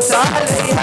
Salía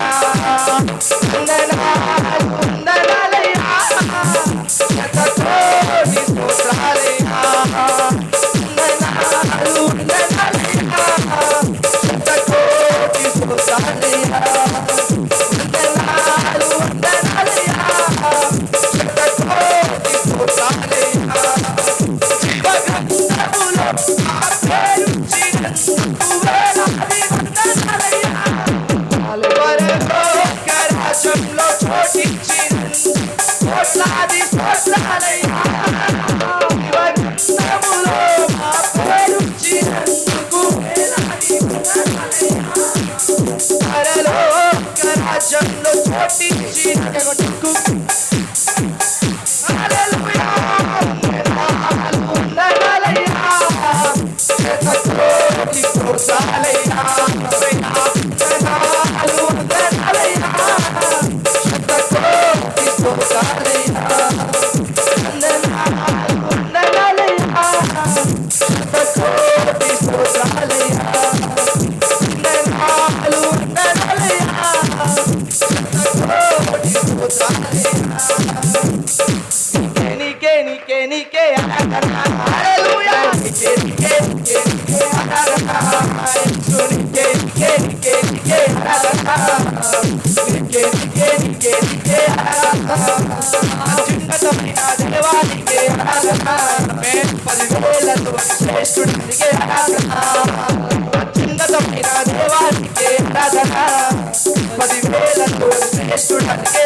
పదివేలతో శ్రేష్ఠుడు తిరిగే వచ్చింద తప్పిన దేవానికి పదివేలతో శ్రేష్ఠుడు అడిగే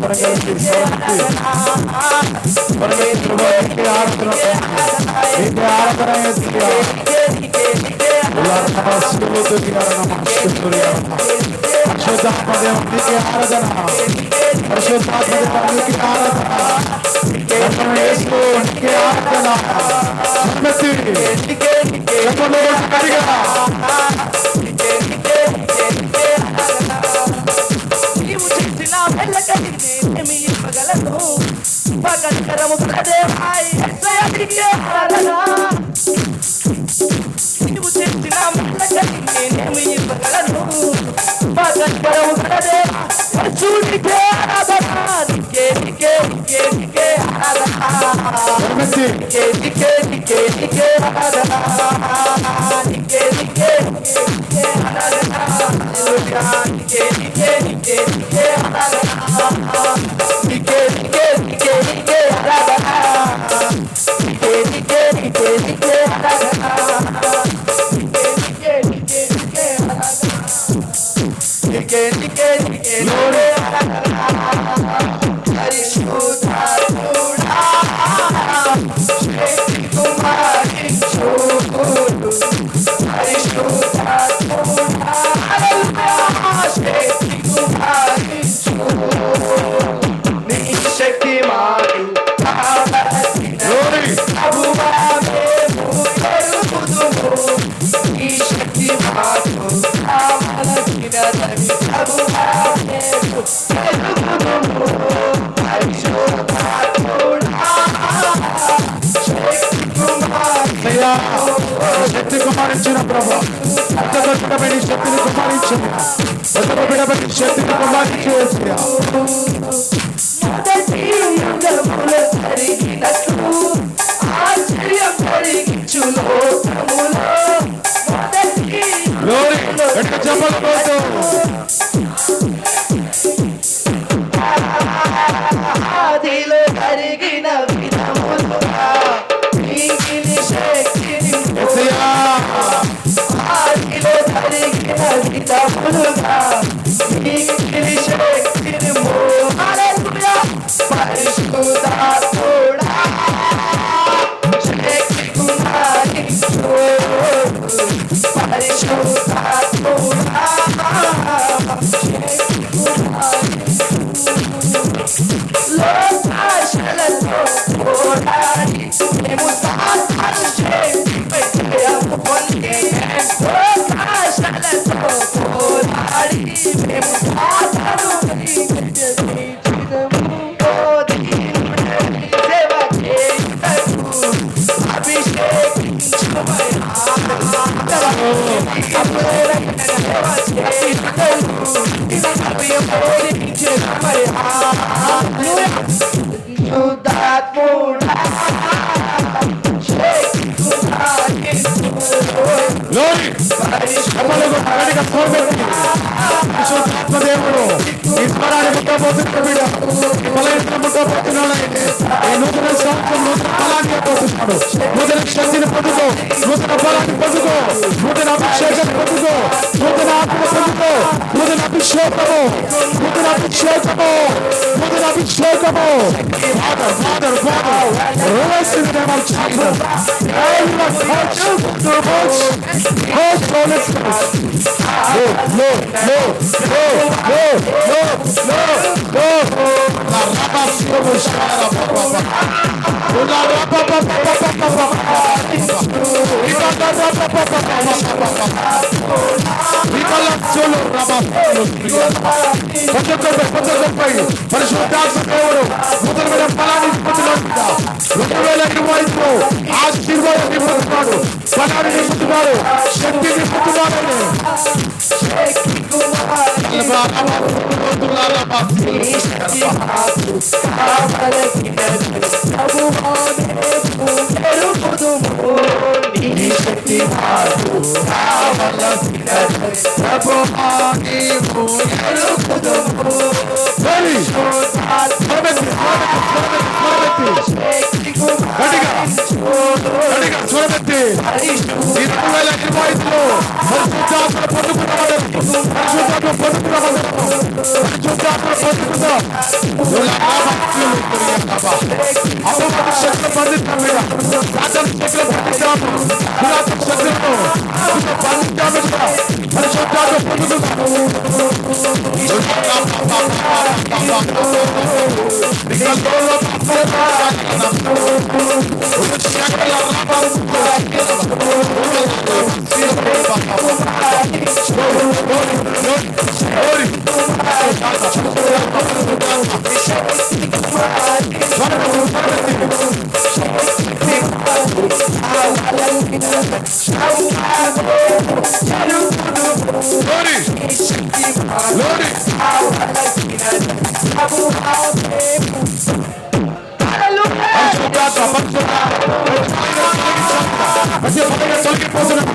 Para que el Señor te প্যার করে দিয়া আল্লাহ সুবহানাহু ওয়া তাআলা নমস্কার করি সদা পদে অন্তিকে আরাধনা পরিশোধ পদে অন্তিকে আরাধনা আমরা ইয়েসু অন্তিকে আরাধনা সম্মতি অন্তিকে অন্তিকে সকল লোক কারিগা ছিলাম এলাকা থেকে আমি গলত হো Yeah. కుమారించిన ప్రభా అర్థగతుడమైన శక్తిని కుమారించిన అర్థగతుడమైన శక్తిని కుమారించేసియా ఆశ్చర్యం కలిగించు లోకములో చెప్పలతో পিতা ফুল ধাম ದೇವರು ಇಬ್ಬರ ಮುಖ ಬೋಧಿಸ್ತಾ ಬಿಡ ಫಲ ಮುಖ ಬೋಧಿನೊಳಗೆ এই নূতনের সংকট নূতন কলা নিয়ে প্রবেশ করো নূতন শক্তির প্রযোগ নূতন বলানি প্রযোগ নূতন অভিষেকের প্রযোগ নূতন আত্ম প্রযোগ নূতন অভিষেক হব নূতন অভিষেক হব নূতন অভিষেক হব Father, Father, Father, release in them our children. I will touch the voice, touch on it. No, no, no, no, no, no, no, no. sio biashara. ఆశీర్వాదం పడారి పుట్టుబారు శక్తిని పుట్టుబారు ప్రభు Ready? Promise, promise, promise, promise. గట్టిగా గట్టిగా చూడబెట్టి ఇరవై వేల ఇరవై ఐదులో పరిశుద్ధాత్మ పొందుకున్నామని పరిశుద్ధాత్మ పొందుకున్నామని పరిశుద్ధాత్మ పొందుకున్నాం అవమాన Loaded! Loaded! president.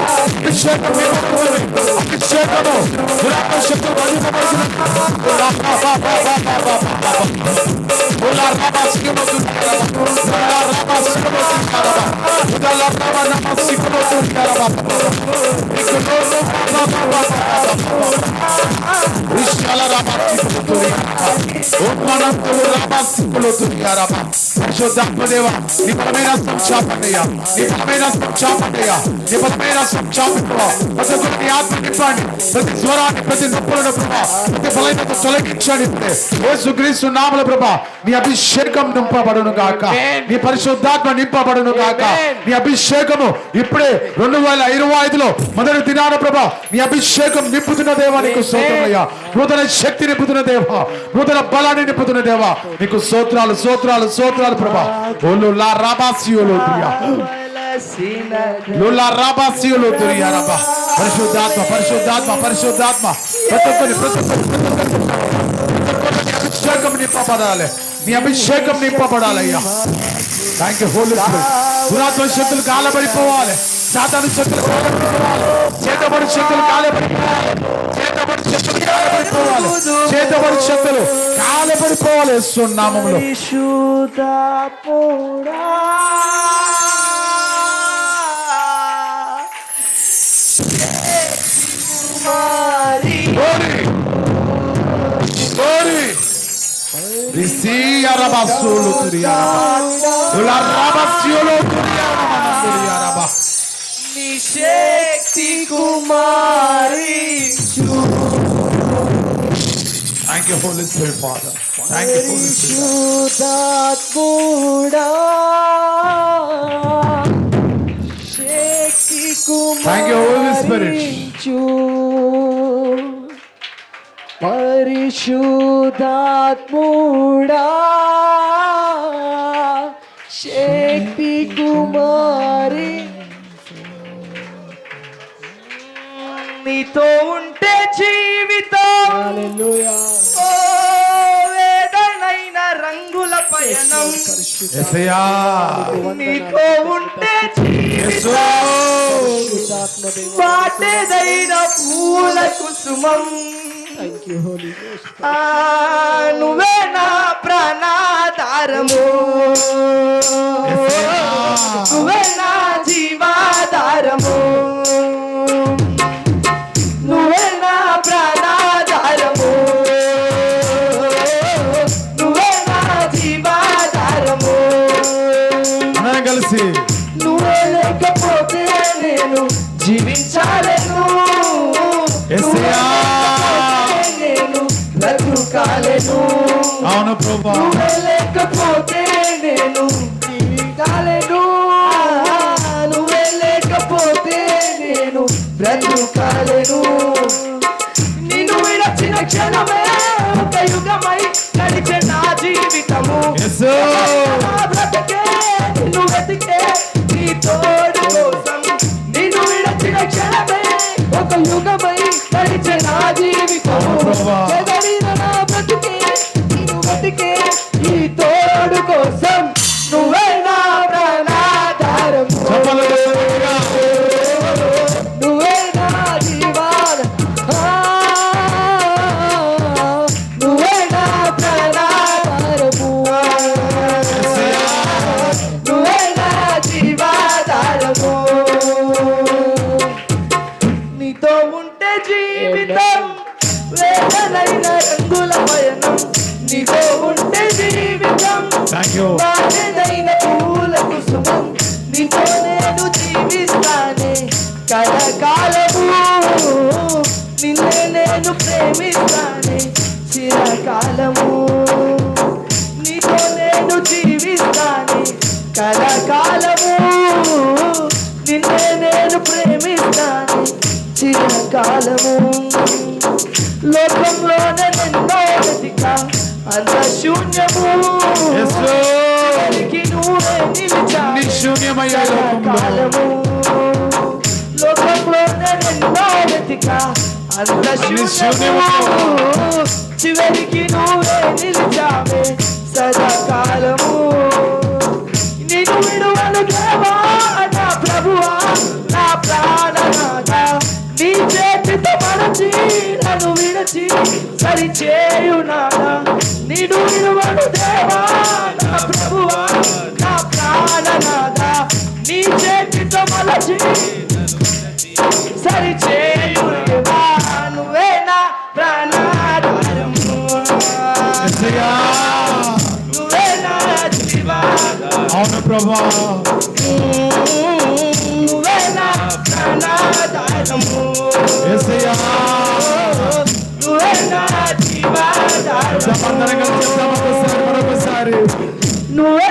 The shape of the president. The shape of the Thank you. ప్రభా నామల ప్రభా నీ అభిషేకం నింపబడును గాక నీ పరిశుద్ధాత్మ నింపబడును గాక నీ అభిషేకము ఇప్పుడే రెండు వేల ఇరవై ఐదులో మొదటి దినాన ప్రభా నీ అభిషేకం నింపుతున్న దేవానికి నూతన శక్తి నింపుతున్న దేవ నూతన బలాన్ని నింపుతున్న దేవ. నీకు సోత్రాలు సోత్రాలు సోత్రాలు ప్రభా. ఓలు లా రాబాసియోలు లులా రాబాసియులు తురియా రబా పరిశుద్ధాత్మ పరిశుద్ధాత్మ పరిశుద్ధాత్మ. ప్రతి ఒక్కరి ప్రతి ఒక్కరి అభిషేకం నింపబడాలి. నీ అభిషేకం నింపబడాలయ్యా థ్యాంక్ యూ హోలీ పురాతన శక్తులు కాలబడిపోవాలి సాధారణ శక్తులు కాలబడిపోవాలి చేతబడి శక్తులు కాలబడిపోవాలి చేతబడి శక్తులు కాలబడిపోవాలి సున్నామంలో కుమారి! Risia turiaraba. Rabasiolo turiaraba. Turiaraba. నీ శక్తి కుమారి Thank you, Holy Spirit, Father. Thank you, Holy Spirit. పరిశుద్ధాత్ముడా శక్తి Thank you, Holy Spirit. కుమారించు పరిశుద్ధాత్ముడా శక్తి కుమారి నీతో ఉంటే జీవితం. ఓ వేదనైన రంగుల పయనం. నీతో ఉంటే యేసు. బాటేదైన పూల కుసుమం. నువ్వే నా ప్రాణాధారము. నువ్వే నా జీవాధారము. నువ్వే లేకపోతే నేను జీవించాలను. నేను బ్రతుకాలను. అవును ప్రభా. నువ్వే లేకపోతే నేను జీవించాలను. నువ్వే లేకపోతే నేను బ్రతుకాలను. నిన్ను విడచిన క్షణమే ఒక యుగమై జీవితం. వేదనైన రంగుల పయనం. నీతో ఉంటే జీవితం. Thank you. బాధైన పూల కుసుమం నీతో నేను జీవిస్తానే. కలకాలము. నిన్నే నేను ప్రేమిస్తానే. చిరకాలము. చిరకాలము లోకంలోనే నిన్నో వెతికా అంత శూన్యము. నువ్వే నిలిచావు. నిశూన్యమయ్యే లోకంలో. కాలము. లోకంలోనే నిన్నో వెతికా అంత శూన్యము. చివరికి నువ్వే నిలిచావే. సదాకాలము విడచి సరిచేయునాడా నిన్ను. విడువను దేవా నా ప్రభువా నా ప్రాణనాథ. నీ చేతితో మలచి సరిచేయునా నువ్వే నా ప్రాణాధారము. నువ్వే నా జీవాధారం. అవును ప్రభా. నువ్వే నా ప్రాణాధారము. యేసయ్యా. నువ్వే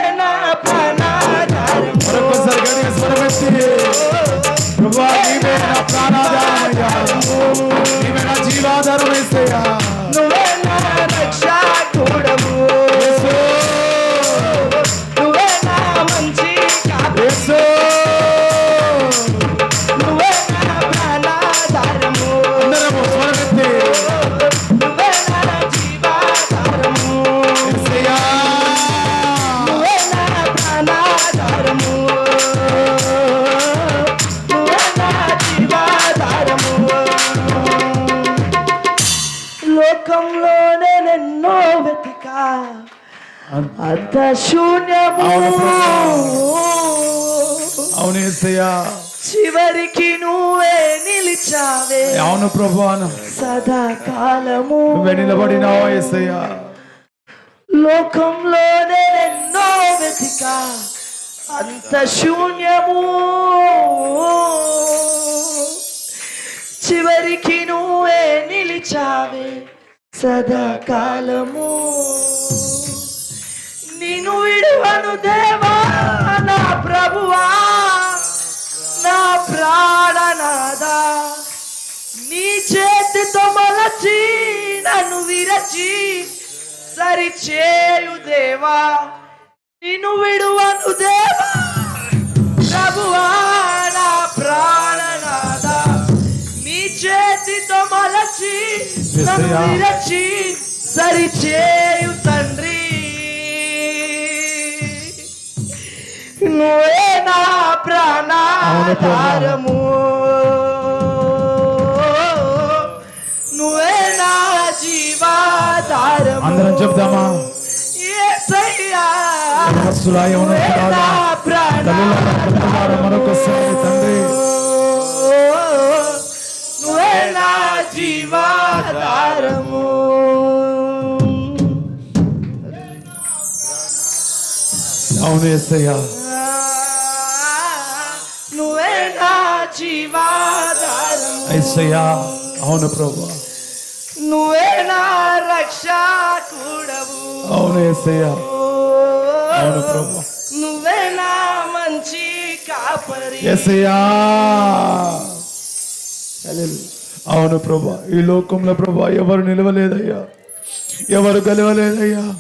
అంత శూన్యము. అవును అవును ఏసయ్యా. చివరికి నువ్వే నిలిచావే. అవును ప్రభు అను సదాకాలము. నువ్వే నిలబడినావు ఏసయ్యా. లోకంలోనే ఎన్నో వెతిక అంత శూన్యము. చివరికి నువ్వే నిలిచావే. సదాకాలము. నిన్ను విడువను దేవా నా ప్రభువా నా ప్రాణనాదా నీ చేతితో మలచి నన్ను విరచి సరిచేయు దేవా. నిన్ను విడువను దేవా ప్రభువా నా ప్రాణనాథ. నీ చేతితో మలచి నన్ను. విరచి సరిచేయు నువ్వే నా ప్రాణాధారము నువ్వే నా జీవాధారము. అందరం పిల్లలారా, మరొకసారి తండ్రి. నువ్వే నా జీవాధారము. అవును ఏసయ్యా. అవును ప్రభు. నువ్వే నా రక్షకుడవు అవును ఏసయ్యా. అవును ప్రభు. నువ్వే నా మంచి కాపరి. ఏసయ్యా. అవును ప్రభా ఈ లోకంలో ప్రభా ఎవరు నిలవలేదయ్యా? ఎవరు గెలవలేదయ్యా?